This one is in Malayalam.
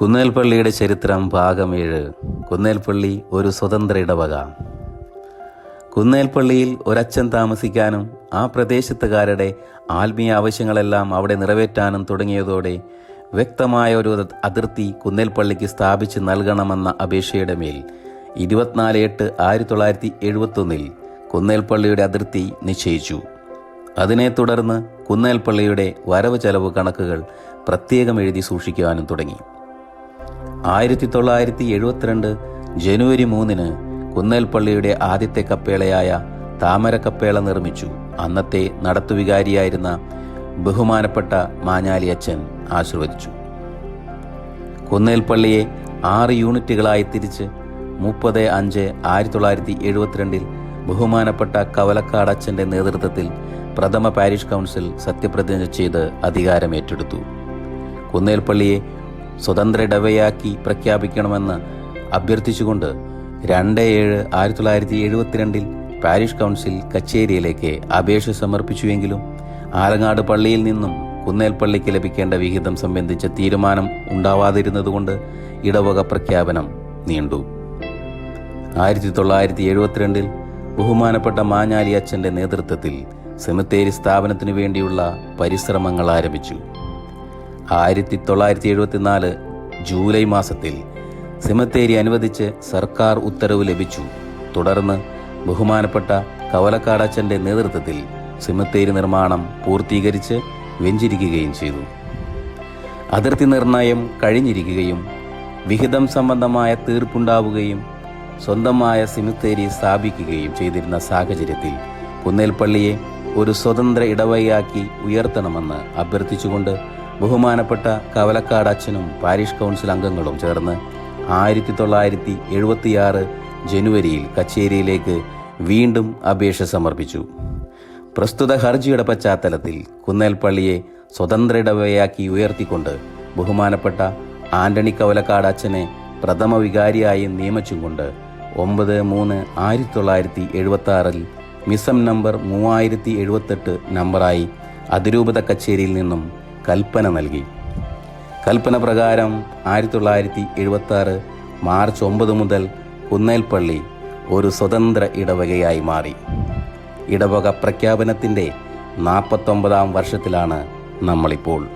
കുന്നേൽപ്പള്ളിയുടെ ചരിത്രം ഭാഗം ഏഴ്. കുന്നേൽപ്പള്ളി ഒരു സ്വതന്ത്ര ഇടവക. കുന്നേൽപ്പള്ളിയിൽ ഒരച്ഛൻ താമസിക്കാനും ആ പ്രദേശത്തുകാരുടെ ആത്മീയ ആവശ്യങ്ങളെല്ലാം അവിടെ നിറവേറ്റാനും തുടങ്ങിയതോടെ വ്യക്തമായ ഒരു അതിർത്തി കുന്നേൽപ്പള്ളിക്ക് സ്ഥാപിച്ച് നൽകണമെന്ന അപേക്ഷയുടെ മേൽ ഇരുപത്തിനാല് എട്ട് ആയിരത്തി തൊള്ളായിരത്തി എഴുപത്തൊന്നിൽ കുന്നേൽപ്പള്ളിയുടെ അതിർത്തി നിശ്ചയിച്ചു. അതിനെ തുടർന്ന് കുന്നേൽപ്പള്ളിയുടെ വരവ് ചെലവ് കണക്കുകൾ പ്രത്യേകം എഴുതി സൂക്ഷിക്കുവാനും തുടങ്ങി. ആയിരത്തി തൊള്ളായിരത്തി എഴുപത്തിരണ്ട് ജനുവരി മൂന്നിന് കുന്നേൽപ്പള്ളിയുടെ ആദ്യത്തെ കപ്പേളയായ താമര കപ്പേള നിർമ്മിച്ചു. അന്നത്തെ നടത്തുവികാരിയായിരുന്ന ബഹുമാനപ്പെട്ട മാഞ്ഞാലി അച്ഛൻ ആശീർവദിച്ചു. കുന്നേൽപ്പള്ളിയെ ആറ് യൂണിറ്റുകളായി തിരിച്ച് മുപ്പത് അഞ്ച് ആയിരത്തി തൊള്ളായിരത്തി എഴുപത്തിരണ്ടിൽ ബഹുമാനപ്പെട്ട കവലക്കാട് അച്ഛന്റെ നേതൃത്വത്തിൽ പ്രഥമ പാരിഷ് കൗൺസിൽ സത്യപ്രതിജ്ഞ ചെയ്ത് അധികാരമേറ്റെടുത്തു. കുന്നേൽപ്പള്ളിയെ സ്വതന്ത്ര ഇടവയാക്കി പ്രഖ്യാപിക്കണമെന്ന് അഭ്യർത്ഥിച്ചുകൊണ്ട് രണ്ട് ഏഴ് ആയിരത്തി തൊള്ളായിരത്തി എഴുപത്തിരണ്ടിൽ പാരീഷ് കൗൺസിൽ കച്ചേരിയിലേക്ക് അപേക്ഷ സമർപ്പിച്ചുവെങ്കിലും ആലങ്ങാട് പള്ളിയിൽ നിന്നും കുന്നേൽപ്പള്ളിക്ക് ലഭിക്കേണ്ട വിഹിതം സംബന്ധിച്ച തീരുമാനം ഉണ്ടാവാതിരുന്നതുകൊണ്ട് ഇടവക പ്രഖ്യാപനം നീണ്ടു. ആയിരത്തി തൊള്ളായിരത്തി എഴുപത്തിരണ്ടിൽ ബഹുമാനപ്പെട്ട മാഞ്ഞാലി അച്ഛന്റെ നേതൃത്വത്തിൽ സെമിത്തേരി സ്ഥാപനത്തിനു വേണ്ടിയുള്ള പരിശ്രമങ്ങൾ ആരംഭിച്ചു. ആയിരത്തി തൊള്ളായിരത്തി എഴുപത്തിനാല് ജൂലൈ മാസത്തിൽ സിമത്തേരി അനുവദിച്ച് സർക്കാർ ഉത്തരവ് ലഭിച്ചു. തുടർന്ന് ബഹുമാനപ്പെട്ട കവലക്കാടച്ചന്റെ നേതൃത്വത്തിൽ സിമത്തേരി നിർമ്മാണം പൂർത്തീകരിച്ച് വെഞ്ചിരിക്കുകയും ചെയ്തു. അതിർത്തി നിർണയം കഴിഞ്ഞിരിക്കുകയും വിഹിതം സംബന്ധമായ തീർപ്പുണ്ടാവുകയും സ്വന്തമായ സിമിത്തേരി സ്ഥാപിക്കുകയും ചെയ്തിരുന്ന സാഹചര്യത്തിൽ കുന്നേൽപ്പള്ളിയെ ഒരു സ്വതന്ത്ര ഇടവകയാക്കി ഉയർത്തണമെന്ന് അഭ്യർത്ഥിച്ചുകൊണ്ട് ബഹുമാനപ്പെട്ട കവലക്കാട് അച്ഛനും പാരിഷ് കൗൺസിൽ അംഗങ്ങളും ചേർന്ന് ആയിരത്തി തൊള്ളായിരത്തി എഴുപത്തിയാറ് ജനുവരിയിൽ കച്ചേരിയിലേക്ക് വീണ്ടും അപേക്ഷ സമർപ്പിച്ചു. പ്രസ്തുത ഹർജിയുടെ പശ്ചാത്തലത്തിൽ കുന്നേൽപ്പള്ളിയെ സ്വതന്ത്ര ഇടവയാക്കി ഉയർത്തിക്കൊണ്ട് ബഹുമാനപ്പെട്ട ആന്റണി കവലക്കാട് അച്ഛനെ പ്രഥമ വികാരിയായി നിയമിച്ചും കൊണ്ട് ഒമ്പത് മൂന്ന് ആയിരത്തി തൊള്ളായിരത്തി എഴുപത്തി ആറിൽ മിസം നമ്പർ മൂവായിരത്തി എഴുപത്തെട്ട് നമ്പറായി അതിരൂപത കച്ചേരിയിൽ നിന്നും കൽപ്പന നൽകി. കൽപ്പന പ്രകാരം ആയിരത്തി തൊള്ളായിരത്തി എഴുപത്തി മാർച്ച് ഒമ്പത് മുതൽ കുന്നേൽപ്പള്ളി ഒരു സ്വതന്ത്ര ഇടവകയായി മാറി. ഇടവക പ്രഖ്യാപനത്തിന്റെ നാൽപ്പത്തൊമ്പതാം വർഷത്തിലാണ് നമ്മളിപ്പോൾ.